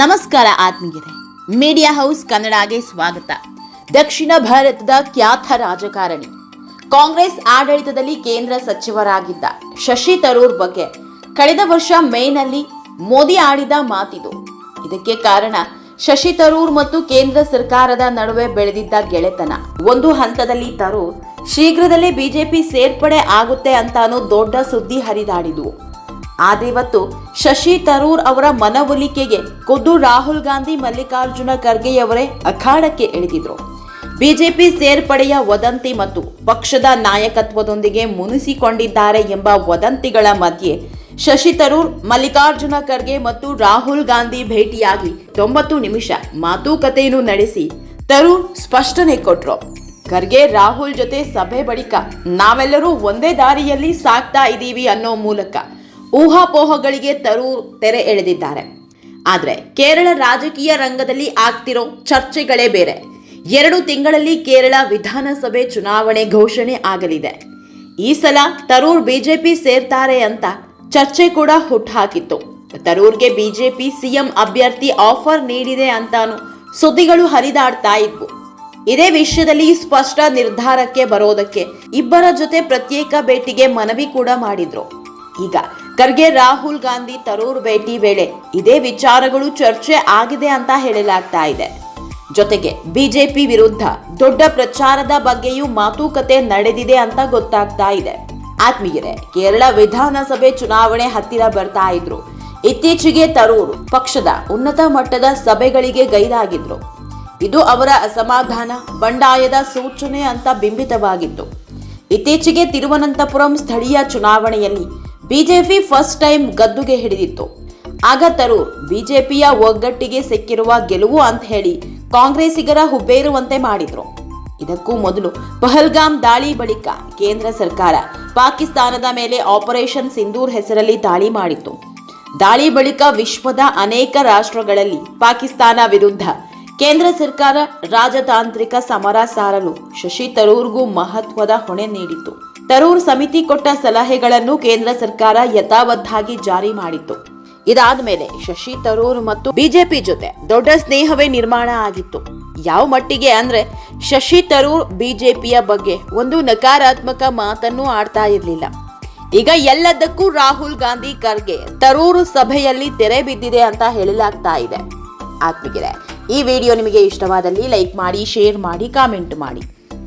ನಮಸ್ಕಾರ ಆತ್ಮೀಯರೇ. Media house ಕನ್ನಡಗೆ ಸ್ವಾಗತ. ದಕ್ಷಿಣ ಭಾರತದ ಖ್ಯಾತ ರಾಜಕಾರಣಿ. ಕಾಂಗ್ರೆಸ್ ಆಡಳಿತದಲ್ಲಿ ಕೇಂದ್ರ ಸಚಿವರಾಗಿದ್ದ ಶಶಿ ತರೂರ್ ಬಗ್ಗೆ ಕಳೆದ ವರ್ಷ ಮೇನಲ್ಲಿ ಮೋದಿ ಆಡಿದ ಮಾತಿದು. ಇದಕ್ಕೆ ಕಾರಣ ಶಶಿ ತರೂರ್ ಮತ್ತು ಕೇಂದ್ರ ಸರ್ಕಾರದ ನಡುವೆ ಬೆಳೆದಿದ್ದ ಗೆಳೆತನ. ಒಂದು ಹಂತದಲ್ಲಿ ತರೂರ್ ಶೀಘ್ರದಲ್ಲೇ ಬಿಜೆಪಿ ಸೇರ್ಪಡೆ ಆಗುತ್ತೆ ಅಂತಾನು ದೊಡ್ಡ ಸುದ್ದಿ ಹರಿದಾಡಿದ್ವು. ಆದಿವತ್ತು ಶಶಿ ತರೂರ್ ಅವರ ಮನವೊಲಿಕೆಗೆ ಖುದ್ದು ರಾಹುಲ್ ಗಾಂಧಿ ಮಲ್ಲಿಕಾರ್ಜುನ ಖರ್ಗೆಯವರೇ ಅಖಾಡಕ್ಕೆ ಇಳಿದಿದ್ರು. ಬಿಜೆಪಿ ಸೇರ್ಪಡೆಯ ವದಂತಿ ಮತ್ತು ಪಕ್ಷದ ನಾಯಕತ್ವದೊಂದಿಗೆ ಮುನಿಸಿಕೊಂಡಿದ್ದಾರೆ ಎಂಬ ವದಂತಿಗಳ ಮಧ್ಯೆ ಶಶಿ ತರೂರ್, ಮಲ್ಲಿಕಾರ್ಜುನ ಖರ್ಗೆ ಮತ್ತು ರಾಹುಲ್ ಗಾಂಧಿ ಭೇಟಿಯಾಗಿ ತೊಂಬತ್ತು ನಿಮಿಷ ಮಾತುಕತೆಯನ್ನು ನಡೆಸಿ ತರೂರ್ ಸ್ಪಷ್ಟನೆ ಕೊಟ್ರು. ಖರ್ಗೆ, ರಾಹುಲ್ ಜೊತೆ ಸಭೆ ಬಳಿಕ ನಾವೆಲ್ಲರೂ ಒಂದೇ ದಾರಿಯಲ್ಲಿ ಸಾಗ್ತಾ ಇದ್ದೀವಿ ಅನ್ನೋ ಮೂಲಕ ಊಹಾಪೋಹಗಳಿಗೆ ತರು ತೆರೆ ಎಳೆದಿದ್ದಾರೆ. ಆದರೆ ಕೇರಳ ರಾಜಕೀಯ ರಂಗದಲ್ಲಿ ಆಗ್ತಿರೋ ಚರ್ಚೆಗಳೇ ಬೇರೆ. ಎರಡು ತಿಂಗಳಲ್ಲಿ ಕೇರಳ ವಿಧಾನಸಭೆ ಚುನಾವಣೆ ಘೋಷಣೆ ಆಗಲಿದೆ. ಈ ಸಲ ತರೂರ್ ಬಿಜೆಪಿ ಸೇರ್ತಾರೆ ಅಂತ ಚರ್ಚೆ ಕೂಡ ಹುಟ್ಟಾಕಿತ್ತು ತರೂರ್ಗೆ ಬಿಜೆಪಿ ಸಿಎಂ ಅಭ್ಯರ್ಥಿ ಆಫರ್ ನೀಡಿದೆ ಅಂತಾನು ಸುದ್ದಿಗಳು ಹರಿದಾಡ್ತಾ ಇದ್ವು. ಇದೇ ವಿಷಯದಲ್ಲಿ ಸ್ಪಷ್ಟ ನಿರ್ಧಾರಕ್ಕೆ ಬರೋದಕ್ಕೆ ಇಬ್ಬರ ಜೊತೆ ಪ್ರತ್ಯೇಕ ಭೇಟಿಗೆ ಮನವಿ ಕೂಡ ಮಾಡಿದ್ರು. ಈಗ ಖರ್ಗೆ ರಾಹುಲ್ ಗಾಂಧಿ ತರೂರ್ ಭೇಟಿ ವೇಳೆ ಇದೇ ವಿಚಾರಗಳು ಚರ್ಚೆ ಆಗಿದೆ ಅಂತ ಹೇಳಲಾಗ್ತಾ ಇದೆ. ಜೊತೆಗೆ ಬಿಜೆಪಿ ವಿರುದ್ಧ ದೊಡ್ಡ ಪ್ರಚಾರದ ಬಗ್ಗೆಯೂ ಮಾತುಕತೆ ನಡೆದಿದೆ ಅಂತ ಗೊತ್ತಾಗ್ತಾ ಇದೆ. ಆತ್ಮೀಯರೇ, ಕೇರಳ ವಿಧಾನಸಭೆ ಚುನಾವಣೆ ಹತ್ತಿರ ಬರ್ತಾ ಇದ್ರು. ಇತ್ತೀಚೆಗೆ ತರೂರು ಪಕ್ಷದ ಉನ್ನತ ಮಟ್ಟದ ಸಭೆಗಳಿಗೆ ಗೈರಾಗಿದ್ರು. ಇದು ಅವರ ಅಸಮಾಧಾನ, ಬಂಡಾಯದ ಸೂಚನೆ ಅಂತ ಬಿಂಬಿತವಾಗಿತ್ತು. ಇತ್ತೀಚೆಗೆ ತಿರುವನಂತಪುರಂ ಸ್ಥಳೀಯ ಚುನಾವಣೆಯಲ್ಲಿ ಬಿಜೆಪಿ ಫಸ್ಟ್ ಟೈಮ್ ಗದ್ದುಗೆ ಹಿಡಿದಿತ್ತು. ಆಗ ತರೂರ್ ಬಿಜೆಪಿಯ ಒಗ್ಗಟ್ಟಿಗೆ ಸಿಕ್ಕಿರುವ ಗೆಲುವು ಅಂತ ಹೇಳಿ ಕಾಂಗ್ರೆಸ್ಸಿಗರ ಹುಬ್ಬೇರುವಂತೆ ಮಾಡಿದ್ರು. ಇದಕ್ಕೂ ಮೊದಲು ಪಹಲ್ಗಾಮ್ ದಾಳಿ ಬಳಿಕ ಕೇಂದ್ರ ಸರ್ಕಾರ ಪಾಕಿಸ್ತಾನದ ಮೇಲೆ ಆಪರೇಷನ್ ಸಿಂಧೂರ್ ಹೆಸರಲ್ಲಿ ದಾಳಿ ಮಾಡಿತ್ತು. ದಾಳಿ ಬಳಿಕ ವಿಶ್ವದ ಅನೇಕ ರಾಷ್ಟ್ರಗಳಲ್ಲಿ ಪಾಕಿಸ್ತಾನ ವಿರುದ್ಧ ಕೇಂದ್ರ ಸರ್ಕಾರ ರಾಜತಾಂತ್ರಿಕ ಸಮರ ಸಾರಲು ಶಶಿ ತರೂರ್ಗೂ ಮಹತ್ವದ ಹೊಣೆ ನೀಡಿತ್ತು. ತರೂರ್ ಸಮಿತಿ ಕೊಟ್ಟ ಸಲಹೆಗಳನ್ನು ಕೇಂದ್ರ ಸರ್ಕಾರ ಯಥಾವತ್ತಾಗಿ ಜಾರಿ ಮಾಡಿತ್ತು. ಇದಾದ ಮೇಲೆ ಶಶಿ ತರೂರ್ ಮತ್ತು ಬಿಜೆಪಿ ಜೊತೆ ದೊಡ್ಡ ಸ್ನೇಹವೇ ನಿರ್ಮಾಣ ಆಗಿತ್ತು. ಯಾವ ಮಟ್ಟಿಗೆ ಅಂದ್ರೆ ಶಶಿ ತರೂರ್ ಬಿಜೆಪಿಯ ಬಗ್ಗೆ ಒಂದು ನಕಾರಾತ್ಮಕ ಮಾತನ್ನು ಆಡ್ತಾ ಇರಲಿಲ್ಲ. ಈಗ ಎಲ್ಲದಕ್ಕೂ ರಾಹುಲ್ ಗಾಂಧಿ ಖರ್ಗೆ ತರೂರು ಸಭೆಯಲ್ಲಿ ತೆರೆ ಬಿದ್ದಿದೆ ಅಂತ ಹೇಳಲಾಗ್ತಾ ಇದೆ. ಆತ್ಮಿಗಿರೆ ಈ ವಿಡಿಯೋ ನಿಮಗೆ ಇಷ್ಟವಾದಲ್ಲಿ ಲೈಕ್ ಮಾಡಿ, ಶೇರ್ ಮಾಡಿ, ಕಾಮೆಂಟ್ ಮಾಡಿ.